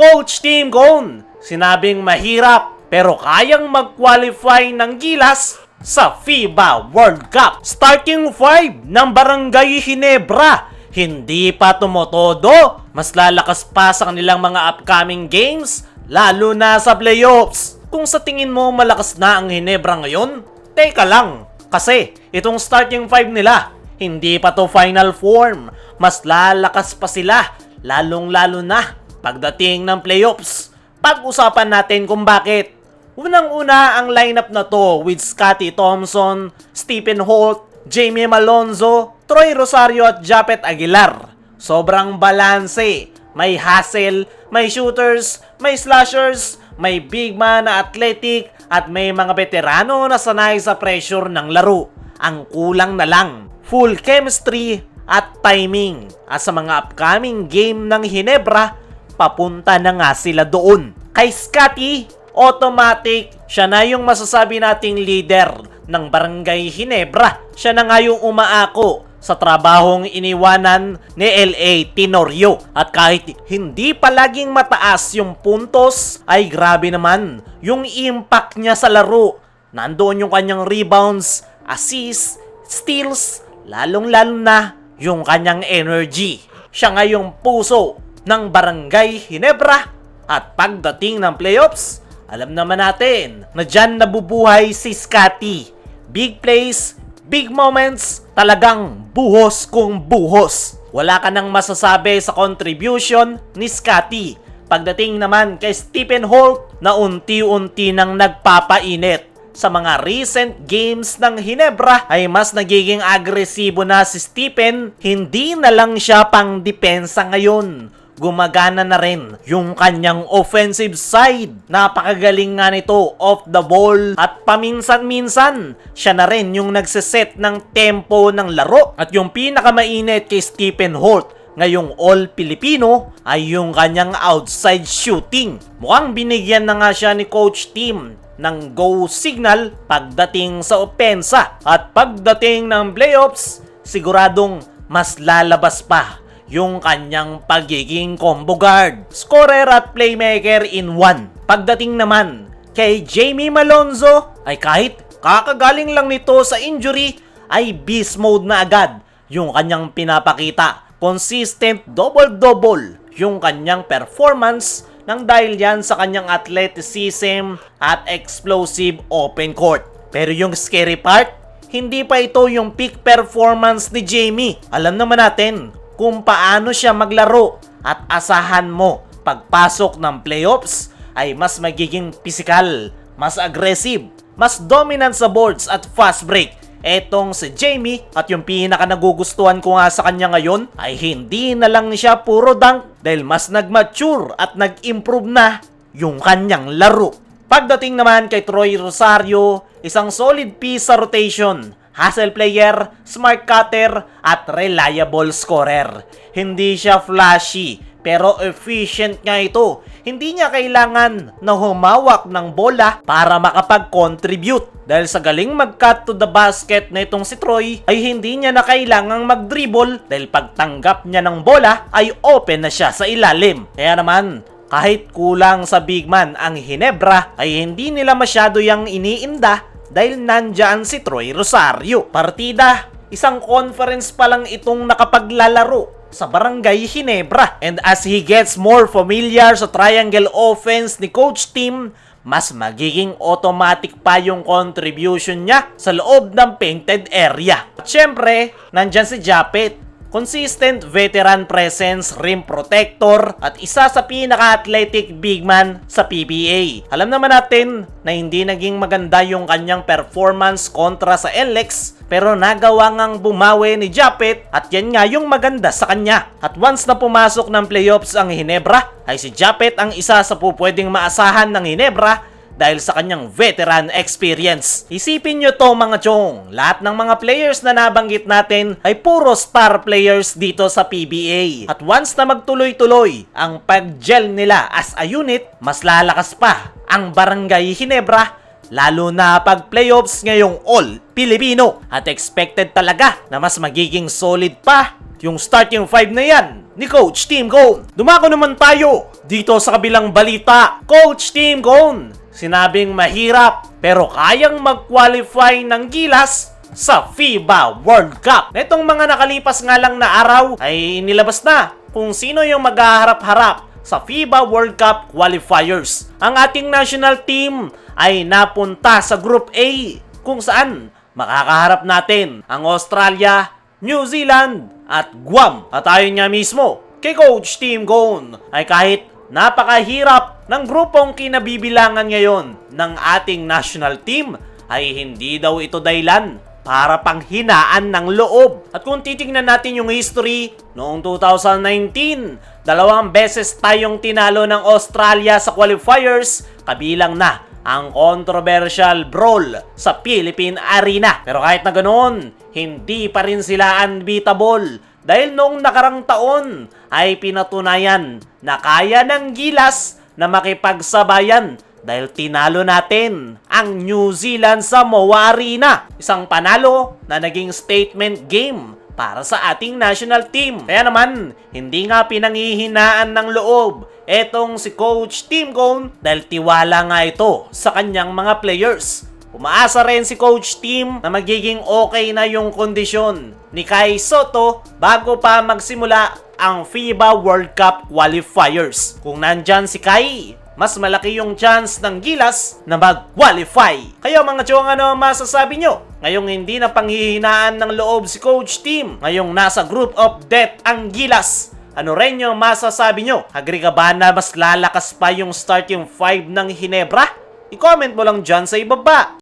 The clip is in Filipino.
Coach Team Cone, sinabing mahirap pero kayang mag-qualify ng gilas sa FIBA World Cup. Starting 5 ng Barangay Hinebra, hindi pa tumotodo. Mas lalakas pa sa kanilang mga upcoming games, lalo na sa playoffs. Kung sa tingin mo malakas na ang Hinebra ngayon, teka lang. Kasi itong starting 5 nila, hindi pa to final form. Mas lalakas pa sila, lalong lalo na pagdating ng playoffs. Pag-usapan natin kung bakit. Unang-una ang lineup na to with Scotty Thompson, Stephen Holt, Jamie Malonzo, Troy Rosario at Japet Aguilar. Sobrang balanse. May hustle, may shooters, may slashers, may big man na athletic at may mga veterano na sanay sa pressure ng laro. Ang kulang na lang, full chemistry at timing. At sa mga upcoming game ng Hinebra, papunta na nga sila doon. Kay Scotty, automatic, siya na yung masasabi nating leader ng Barangay Hinebra. Siya na nga yung umaako sa trabahong iniwanan ni LA Tenorio. At kahit hindi palaging mataas yung puntos, ay grabe naman yung impact niya sa laro. Nandoon yung kanyang rebounds, assists, steals, lalong-lalo na yung kanyang energy. Siya nga yung puso ng Barangay Hinebra at pagdating ng playoffs, alam naman natin na dyan nabubuhay si Scotty. Big plays, big moments, talagang buhos kung buhos. Wala ka nang masasabi sa contribution ni Scotty. Pagdating naman kay Stephen Holt na unti-unti nang nagpapainit. Sa mga recent games ng Hinebra ay mas nagiging agresibo na si Stephen, hindi na lang siya pang depensa ngayon gumagana na rin yung kanyang offensive side. Napakagaling nga nito off the ball at paminsan-minsan siya na rin yung nagsiset ng tempo ng laro. At yung pinakamainit kay Stephen Holt ngayong All Filipino ay yung kanyang outside shooting. Mukhang binigyan na nga siya ni Coach Tim ng go signal pagdating sa opensa. At pagdating ng playoffs, siguradong mas lalabas pa yung kanyang pagiging combo guard, scorer at playmaker in one. Pagdating naman kay Jamie Malonzo ay kahit kakagaling lang nito sa injury ay beast mode na agad yung kanyang pinapakita. Consistent double-double yung kanyang performance nang dahil yan sa kanyang athleticism at explosive open court. Pero yung scary part, hindi pa ito yung peak performance ni Jamie. Alam naman natin kung paano siya maglaro at asahan mo pagpasok ng playoffs ay mas magiging physical, mas aggressive, mas dominant sa boards at fast break. Etong si Jamie at yung pinaka nagugustuhan ko nga sa kanya ngayon ay hindi na lang siya puro dunk dahil mas nag-mature at nag-improve na yung kanyang laro. Pagdating naman kay Troy Rosario, isang solid piece sa rotation hustle player, smart cutter, at reliable scorer. Hindi siya flashy, pero efficient nga ito. Hindi niya kailangan na humawak ng bola para makapag-contribute. Dahil sa galing mag-cut to the basket na itong si Troy, ay hindi niya na kailangang mag-dribble dahil pagtanggap niya ng bola ay open na siya sa ilalim. Kaya naman, kahit kulang sa big man ang Hinebra, ay hindi nila masyado yung iniinda dahil nandyan si Troy Rosario. Partida, isang conference pa lang itong nakapaglalaro sa Barangay Hinebra. And as he gets more familiar sa triangle offense ni Coach Tim, mas magiging automatic pa yung contribution niya sa loob ng painted area. At syempre, nandyan si Japet consistent veteran presence, rim protector, at isa sa pinaka-athletic big man sa PBA. Alam naman natin na hindi naging maganda yung kanyang performance kontra sa NLEX, pero nagawa ngang bumawi ni Japet at yan nga yung maganda sa kanya. At once na pumasok ng playoffs ang Hinebra, ay si Japet ang isa sa pupwedeng maasahan ng Hinebra dahil sa kanyang veteran experience. Isipin nyo to mga chong, lahat ng mga players na nabanggit natin ay puro star players dito sa PBA. At once na magtuloy-tuloy ang pag-gel nila as a unit, mas lalakas pa ang Barangay Hinebra lalo na pag playoffs ngayong all Pilipino at expected talaga na mas magiging solid pa yung starting five na yan ni Coach Team Cone. Dumako naman tayo dito sa kabilang balita. Coach Team Cone, sinabing mahirap pero kayang mag-qualify ng gilas sa FIBA World Cup. Netong mga nakalipas nga lang na araw ay inilabas na kung sino yung maghaharap-harap sa FIBA World Cup qualifiers. Ang ating national team ay napunta sa Group A kung saan makakaharap natin ang Australia, New Zealand at Guam. At ayon niya mismo kay Coach Team Gone ay kahit napakahirap ng grupong kinabibilangan ngayon ng ating national team ay hindi daw ito dahilan para panghinaan ng loob. At kung titingnan natin yung history, noong 2019, dalawang beses tayong tinalo ng Australia sa qualifiers, kabilang na ang controversial brawl sa Philippine Arena. Pero kahit na ganoon, hindi pa rin sila unbeatable dahil noong nakarang taon ay pinatunayan na kaya ng gilas na makipagsabayan dahil tinalo natin ang New Zealand sa Moa Arena. Isang panalo na naging statement game para sa ating national team. Kaya naman, hindi nga pinanghihinaan ng loob etong si Coach Team Cone dahil tiwala nga ito sa kanyang mga players. Umaasa rin si Coach Team na magiging okay na yung kondisyon ni Kai Soto bago pa magsimula ang FIBA World Cup qualifiers. Kung nandyan si Kai, mas malaki yung chance ng Gilas na mag-qualify. Kayo mga chong ano masasabi nyo? Ngayong hindi na panghihinaan ng loob si Coach Team, ngayong nasa group of death ang Gilas, ano rin yung masasabi nyo? Agree ka ba na mas lalakas pa yung starting 5 ng Hinebra? I-comment mo lang dyan sa ibaba.